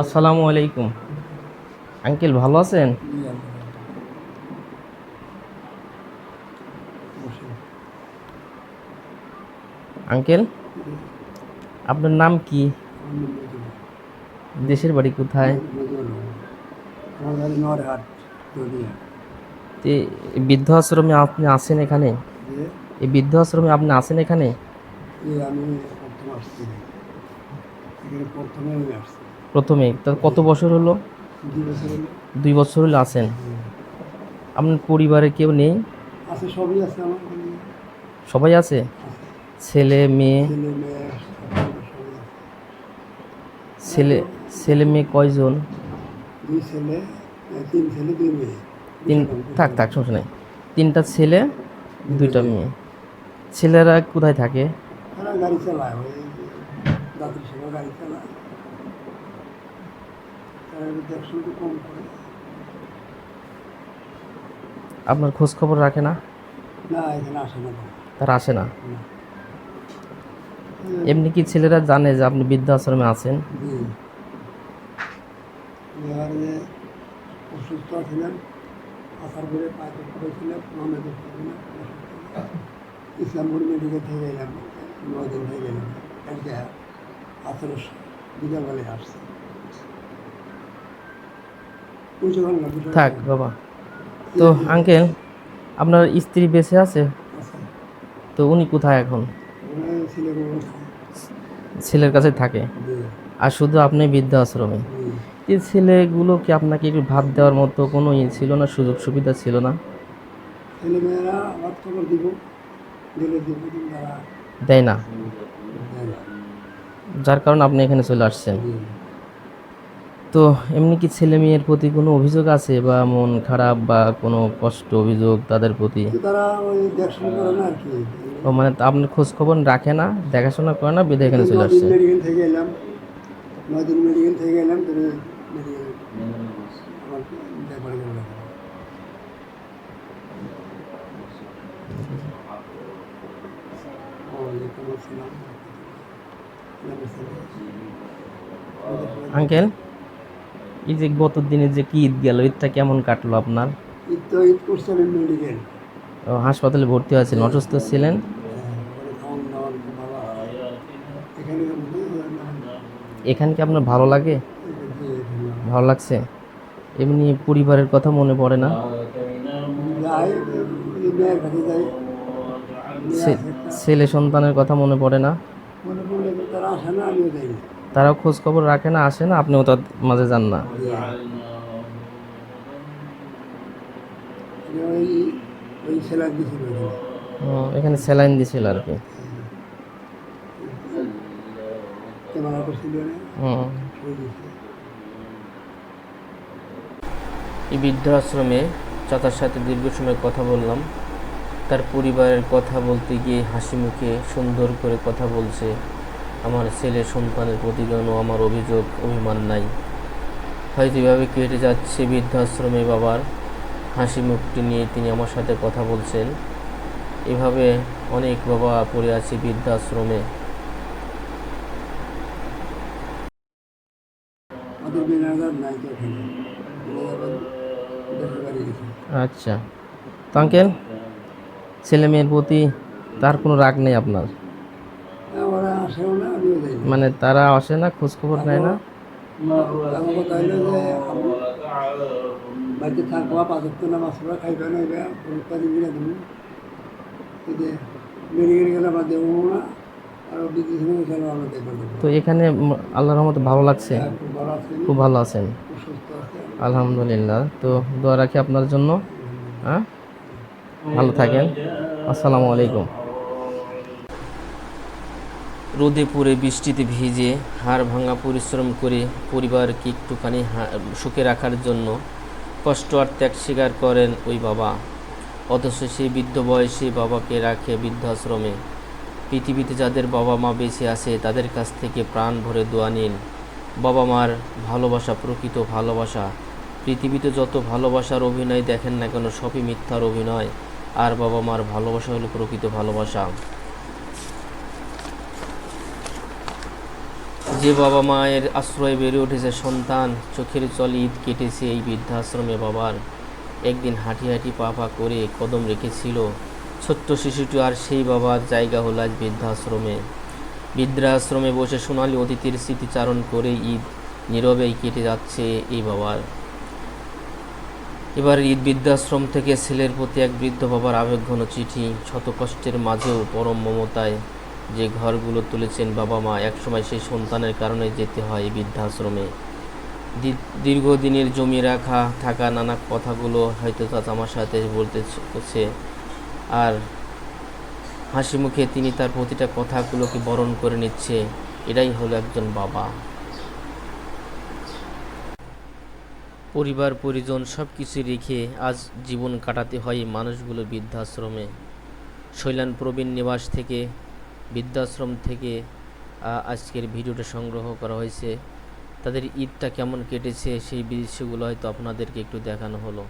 আসসালামু আলাইকুম। আঙ্কেল ভালো আছেন? আঙ্কেল আপনার নাম কি? দেশের বাড়ি কোথায়? বৃদ্ধ আশ্রমে আপনি আছেন এখানে? এই বৃদ্ধ আশ্রমে আপনি আছেন এখানে? আমি প্রথম আসছি। এখানে প্রথমে আমি আসছি। প্রথমে তার কত বছর হলো? দুই বছর হলো। আছেন। আপনার পরিবারে কেউ নেই? সবই আছে ছেলে মেয়ে? ছেলে ছেলে মেয়ে কয়জন? তিন থাক থাক সমস্যা নাই। তিনটা ছেলে দুইটা মেয়ে। ছেলেরা কোথায় থাকে? গাড়ি চালায় গাড়ি চালায় তারা একটু দেখশুন একটু কম করে আপনার খোঁজ খবর রাখে না? না এখানে আসে না। তারা। আসে না। এমনি কি ছেলেরা জানে যে আপনি বৃদ্ধাশ্রমে আছেন? অসুস্থ ছিলেন আসার পরে পায়ে মামে করেছিলাম ইসলামপুর মেডিকেল থেকে এলাম নদিন থেকে গেলাম। কালকে আঠারো বিকালবেলায় আসছে। থাক বাবা। তো আঙ্কেল আপনার স্ত্রী বেঁচে আছে? তো উনি কোথায় এখন? ছেলের কাছে থাকে? আর শুধু আপনি বৃদ্ধাশ্রমে? এই ছেলেগুলো কি আপনাকে একটু ভাত দেওয়ার মতো কোনো ইয়ে ছিল না সুযোগ সুবিধা ছিল না? দেয় না? যার কারণে আপনি এখানে চলে আসছেন। তো এমনি কি ছেলে মেয়ের প্রতি কোনো অভিযোগ আছে বা মন খারাপ বা কোনো কষ্ট অভিযোগ তাদের প্রতি? তারা ওই দেখশন করে না আর কি। ও মানে আপনার খোঁজ খবর রাখে না দেখাশোনা করে না বেঁধে এখানে চলে আসছে? মেডিকেল থেকে এলাম। মেডিকেল থেকে এলাম আঙ্কেল? এই যে গত দিনে যে কি ঈদ গেল ঈদটা কেমন কাটলো আপনার? ঈদ তো ঈদ করছি আমি মেডিকেল হাসপাতালে ভর্তি হয়েছিলেন অসুস্থ ছিলেন? এখানে কি আপনার ভালো লাগে? ভালো লাগছে? এমনি পরিবারের কথা মনে পড়ে না? ছেলে সন্তানের কথা মনে পড়ে না? মনে পড়লে তারা আসে না আমিও যাই না। তারাও খোঁজ খবর রাখে না আসে না আপনিও তার মাঝে যান না। এখানে স্যালাইন দিছিল আর কি। এই বৃদ্ধাশ্রমে চাচার সাথে দীর্ঘ সময় কথা বললাম। তার পরিবারের কথা বলতে গিয়ে হাসি মুখে সুন্দর করে কথা বলছে। আমার ছেলে সন্তানের প্রতি যেন আমার অভিযোগ অভিমান নাই। হয়তো এভাবে কেটে যাচ্ছে বৃদ্ধাশ্রমে বাবার হাসি মুখটি নিয়ে তিনি আমার সাথে কথা বলছেন। এভাবে অনেক বাবা পড়ে আছে বৃদ্ধাশ্রমে। আচ্ছা। আঙ্কেল ছেলে মেয়ের প্রতি তার কোনো রাগ নেই আপনার? আসেও না আমিও যাই না। মানে তারা আসে না খোঁজ খবর নেয় না? আমার কথা হইল যে আমি বাড়িতে থাকবা পাঁচত্ব না মাছ খাইবে না পরীক্ষা দিবি না তুমি এই যে মেডিকেল গেলে আমার দেবো না আর বিদেশ নিয়ে গেলে আমরা দেখব তো এখানে আল্লাহর রহমতে ভালো লাগছে? খুব ভালো আছে। খুব ভালো আছেন? খুব সুস্থ আছে। আলহামদুলিল্লাহ। তো দোয়া রাখি আপনার জন্য। হ্যাঁ? ভালো থাকেন। আসসালামু আলাইকুম। রোদে পড়ে বৃষ্টিতে ভিজে হাড় ভাঙা পরিশ্রম করে পরিবারকে একটুখানি সুখে রাখার জন্য কষ্ট আর ত্যাগ স্বীকার করেন ওই বাবা। অথচ সেই বৃদ্ধ বয়সে বাবাকে রাখে বৃদ্ধাশ্রমে। পৃথিবীতে যাদের বাবা মা বেঁচে আছে, তাদের কাছ থেকে প্রাণ ভরে দোয়া নিন। বাবা মার ভালোবাসা প্রকৃত ভালোবাসা। পৃথিবীতে যত ভালোবাসার অভিনয় দেখেন না কেন, সবই মিথ্যার অভিনয়। আর বাবা মার ভালোবাসা হলো প্রকৃত ভালোবাসা। যে বাবা মায়ের আশ্রয়ে বেড়ে উঠেছে সন্তান, চোখের জল ঈদ কেটেছে এই বৃদ্ধাশ্রমে বাবার। একদিন হাঁটি হাঁটি পা পা করে কদম রেখেছিল। ছোট্ট শিশুটি আর সেই বাবার জায়গা হলো আজ বৃদ্ধাশ্রমে। বৃদ্ধাশ্রমে বসে সোনালি অতিথির স্মৃতিচারণ করে ঈদ নীরবেই কেটে যাচ্ছে এই বাবার। এবার ঈদ বৃদ্ধাশ্রম থেকে ছেলের প্রতি এক বৃদ্ধ বাবার আবেগঘন চিঠি, শত কষ্টের মাঝেও পরম মমতায় যে ঘরগুলো তুলেছেন বাবা মা, একসময় সেই সন্তানের কারণে যেতে হয় বৃদ্ধাশ্রমে। দীর্ঘদিনের জমি রাখা, থাকা নানা কথাগুলো হয়তো চাচা আমার সাথে বলতে হচ্ছে আর হাসি মুখে তিনি তার প্রতিটা কথাগুলোকে বরণ করে নিচ্ছে। এটাই হলো একজন বাবা। পরিবার, পরিজন সব কিছু রেখে আজ জীবন কাটাতে হয় মানুষগুলো বৃদ্ধাশ্রমে। শৈলান প্রবীণ নিবাস থেকে বৃদ্ধাশ্রম থেকে আজকের ভিডিওটা সংগ্রহ করা হয়েছে। তাদের ঈদটা কেমন কেটেছে, সেই দৃশ্যগুলো হয়তো আপনাদেরকে একটু দেখানো হলো।